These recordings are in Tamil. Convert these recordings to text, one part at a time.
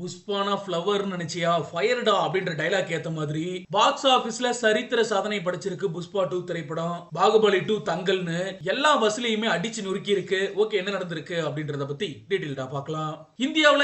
புஷ்பானா ஃப்ளவர் நினைச்சியா? ஃபயர்டா அப்படின்ற டைலாக் ஏத்த மாதிரி பாக்ஸ் ஆபீஸ்ல சரித்திர சாதனை படைச்சிருக்கு புஷ்பா டூ திரைப்படம். பாகுபலி டூ தங்கல்னு எல்லா பஸ்லயுமே அடிச்சு நொறுக்கி இருக்கு ஓகே என்ன நடந்திருக்கு அப்படின்றத பத்தி டீடைல்டா பார்க்கலாம்.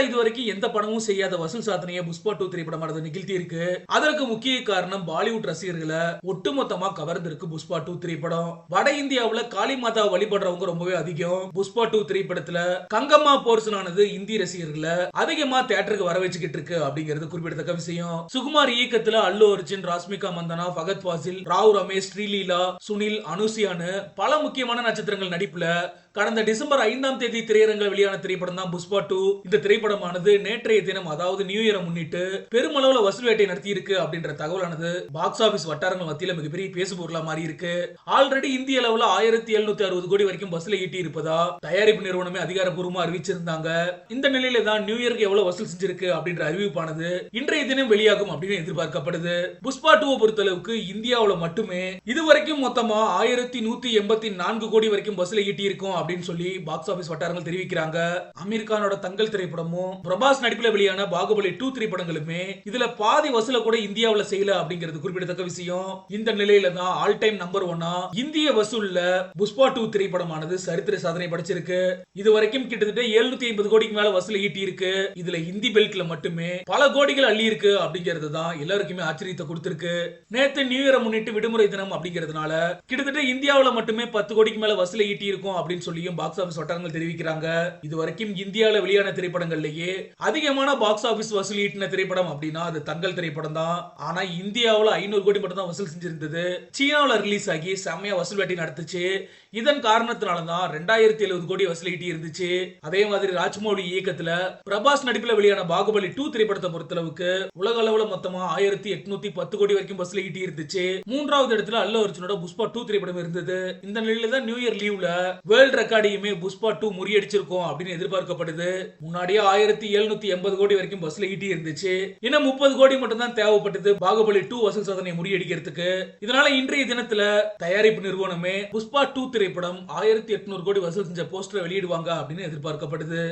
இது வரைக்கும் எந்த படமும் செய்யாத வசூல் சாதனையை புஷ்பா டூ திரைப்படமானது நிகழ்த்தி இருக்கு அதற்கு முக்கிய காரணம் பாலிவுட் ரசிகர்களை ஒட்டுமொத்தமா கவர்ந்திருக்கு புஷ்பா டூ திரைப்படம். வட இந்தியாவுல காளி மாதா வழிபடுறவங்க ரொம்பவே அதிகம். புஷ்பா டூ திரைப்படத்துல கங்கம்மா போர்சனானது இந்தி ரசிகர்களை அதிகமா தியேட்டருக்கு வர வச்சுக்கிட்டு இருக்கு அப்படிங்கிறது குறிப்பிடத்தக்க விஷயம். சுகுமார் இயக்கத்துல அல்லு அர்ஜுன் ராஸ்மிகா மந்தனா பகத் ஃபாசில் ராவ் ரமேஷ் ஸ்ரீலீலா சுனில் அனுசியான்னு பல முக்கியமான நட்சத்திரங்கள் நடிப்புல கடந்த டிசம்பர் ஐந்தாம் தேதி திரையரங்கில் வெளியான திரைப்படம் தான் புஷ்பா டூ. இந்த திரைப்படமானது நேற்றைய தினம் அதாவது நியூ இயரை முன்னிட்டு பெருமளவுல வசூல் வேட்டை நடத்தி இருக்கு அப்படின்ற தகவலானது பாக்ஸ் ஆபீஸ் வட்டாரங்கள் மத்தியில மிகப்பெரிய பேசுபொருளா மாறி இருக்கு ஆல்ரெடி இந்திய அளவுல ஆயிரத்தி எழுநூத்தி அறுபது கோடி வரைக்கும் பஸ்ல ஈட்டி இருப்பதா தயாரிப்பு நிறுவனமே அதிகாரப்பூர்வமா அறிவிச்சிருந்தாங்க. இந்த நிலையில தான் நியூ இயருக்கு எவ்வளவு வசூல் செஞ்சிருக்கு அப்படின்ற அறிவிப்பானது இன்றைய தினம் வெளியாகும் அப்படின்னு எதிர்பார்க்கப்படுது. புஷ்பா டூவை பொறுத்தளவுக்கு இந்தியாவில் மட்டுமே இதுவரைக்கும் மொத்தமா ஆயிரத்தி நூத்தி எண்பத்தி நான்கு கோடி வரைக்கும் பஸ்ல ஈட்டி இருக்கும் அப்படின்னு சொல்லி பாக்ஸ் ஆபீஸ் வட்டாரங்கள் தெரிவிக்கிறாங்க. அமீர் கானோட தங்கல் திரைப்படமும் பிரபாஸ் நடிப்பில் வெளியான பாகுபலி டூ திரைப்படங்களுமே இதுல பாதி வசூல கூட இந்தியாவில் செய்யல அப்படிங்கிறது குறிப்பிடத்தக்க விஷயம். இந்த நிலையில தான் ஆல் டைம் நம்பர் ஒன்னா இந்திய வசூல்ல புஷ்பா டூ திரைப்படமானது சரித்திர சாதனை படைச்சிருக்கு. இது வரைக்கும் கிட்டத்தட்ட எழுநூத்தி ஐம்பது கோடிக்கு மேல வசூல் ஈட்டி இருக்கு இதுல ஹிந்தி பெல்ட்ல மட்டுமே பல கோடிகள் அள்ளி இருக்கு அப்படிங்கிறது தான் எல்லாருக்குமே ஆச்சரியத்தை கொடுத்திருக்கு. நேத்து நியூ இயரை முன்னிட்டு விடுமுறை தினம் அப்படிங்கிறதுனால கிட்டத்தட்ட இந்தியாவில மட்டுமே பத்து கோடிக்கு மேல வசூல ஈட்டி இருக்கும் அப்படின்னு சொல்லியும் பாக்ஸ் ஆபீஸ் வட்டாரங்கள் தெரிவிக்கிறாங்க. இது வரைக்கும் இந்தியாவில வெளியான திரைப்படங்கள்லயே அதிகமான பாக்ஸ் ஆபீஸ் வசூல் ஈட்டின திரைப்படம் அப்படின்னா அது தங்கல் திரைப்படம் தான். ஆனா இந்தியாவில ஐநூறு கோடி மட்டும் தான் வசூல் செஞ்சிருந்தது. சீனாவுல ரிலீஸ் ஆகி செம்மையா வசூல் வேட்டி நடத்துச்சு. இதன் காரணத்தினால தான் ரெண்டாயிரத்தி எழுபது கோடி வசூல் ஈட்டி இருந்துச்சு அதே மாதிரி ராஜ்மௌலி இயக்கத்துல பிரபாஸ் நடிப்புல வெளியான பாகுபலி டூ திரைப்படத்தை பொறுத்தளவுக்கு உலக அளவுல மொத்தமா ஆயிரத்தி எட்நூத்தி பத்து கோடி வரைக்கும் பஸ்ல ஈட்டி இருந்துச்சு. மூன்றாவது இடத்துல அல்ல அர்ஜுனோட புஷ்பா டூ திரைப்படம் இருந்தது. இந்த நிலையில தான் நியூ இயர் லீவ்ல வேர்ல்ட் ரெக்கார்டையுமே புஷ்பா டூ முறியடிச்சிருக்கோம் அப்படின்னு எதிர்பார்க்கப்படுது. முன்னாடியே ஆயிரத்தி எழுநூத்தி எண்பது கோடி வரைக்கும் பஸ்ல ஈட்டி இருந்துச்சு. இன்னும் முப்பது கோடி மட்டும் தான் தேவைப்பட்டது பாகுபலி டூ வசூல் சாதனையை முறியடிக்கிறதுக்கு. இதனால இன்றைய தினத்துல தயாரிப்பு நிறுவனமே புஷ்பா டூ திரைப்படம் ஆயிரத்தி எட்நூறு கோடி வசூல் செஞ்ச போஸ்டரை வெளியிடுவாங்க அப்படின்னு எதிர்பார்க்கப்படுது.